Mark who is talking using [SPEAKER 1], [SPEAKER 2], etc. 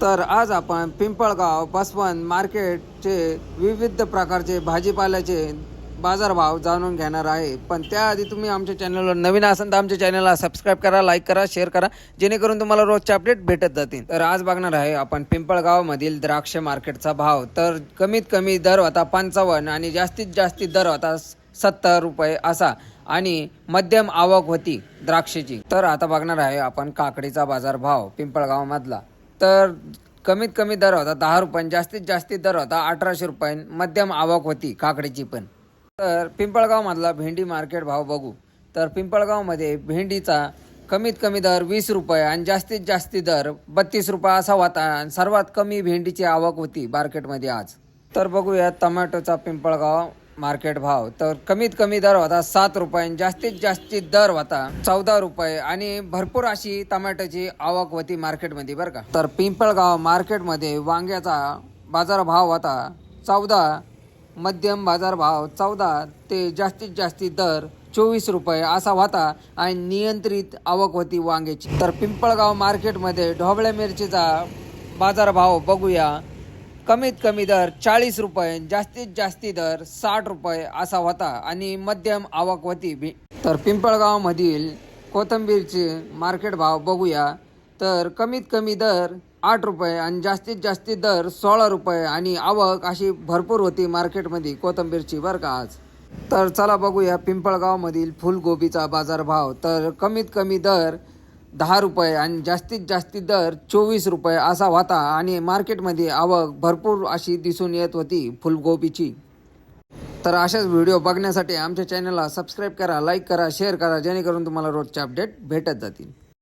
[SPEAKER 1] तर आज आपण पिंपळगाव बसवंत मार्केटचे विविध प्रकारचे भाजीपाल्याचे बाजारभाव जाणून घेणार आहे. पण त्याआधी तुम्ही आमच्या चॅनलवर नवीन असाल तर आमच्या चॅनलला सबस्क्राईब करा लाईक करा शेअर करा. जेणेकरून तुम्हाला रोजचे अपडेट भेटत जातील. तर आज बघणार आहे आपण पिंपळगावमधील द्राक्ष मार्केटचा भाव. तर कमीत कमी दर होता पंचावन्न आणि जास्तीत जास्ती दर होता सत्तर रुपये असा आणि मध्यम आवक होती द्राक्षेची. तर आता बघणार आहे आपण काकडीचा बाजारभाव पिंपळगावमधला. तर कमीत कमी दर होता दहा रुपये जास्तीत जास्ती दर होता अठराशे रुपये मध्यम आवक होती काकडीची पण. तर पिंपळगावमधला भेंडी मार्केट भाव बघू. तर पिंपळगावमध्ये भेंडीचा कमीत कमी दर वीस रुपये आणि जास्तीत जास्ती दर बत्तीस रुपये असा होता आणि सर्वात कमी भेंडीची आवक होती मार्केटमध्ये आज. तर बघूया टमॅटोचा पिंपळगाव. मार्केट भाव. तर कमीत कमी दर होता सात रुपये आणि जास्तीत जास्ती दर होता चौदा रुपये आणि भरपूर अशी टमाट्याची आवक होती मार्केटमध्ये बरं का. तर पिंपळगाव मार्केटमध्ये वांग्याचा बाजारभाव होता चौदा मध्यम बाजारभाव चौदा ते जास्तीत जास्ती दर चोवीस रुपये असा होता आणि नियंत्रित आवक होती वांग्याची. तर पिंपळगाव मार्केटमध्ये ढोबळ्या मिरचीचा बाजारभाव बघूया. कमीत कमी दर चाळीस रुपये जास्तीत जास्ती दर साठ रुपये असा होता आणि मध्यम आवक होती. तर पिंपळगावमधील कोथंबीरचे मार्केट भाव बघूया. तर कमीत कमी दर आठ रुपये आणि जास्तीत जास्ती दर सोळा रुपये आणि आवक अशी भरपूर होती मार्केटमध्ये कोथंबीरची बरं का आज. तर चला बघूया पिंपळगावमधील फुलगोबीचा बाजारभाव. तर कमीत कमी दर दहा रुपये आणि जास्तीत जास्ती दर चोवीस रुपये असा होता आणि मार्केटमध्ये आवक भरपूर अशी दिसून येत होती फुलगोबीची. तर अशाच व्हिडिओ बघण्यासाठी आमच्या चॅनलला सबस्क्राईब करा लाईक करा शेअर करा जेणेकरून तुम्हाला रोजचे अपडेट भेटत जातील.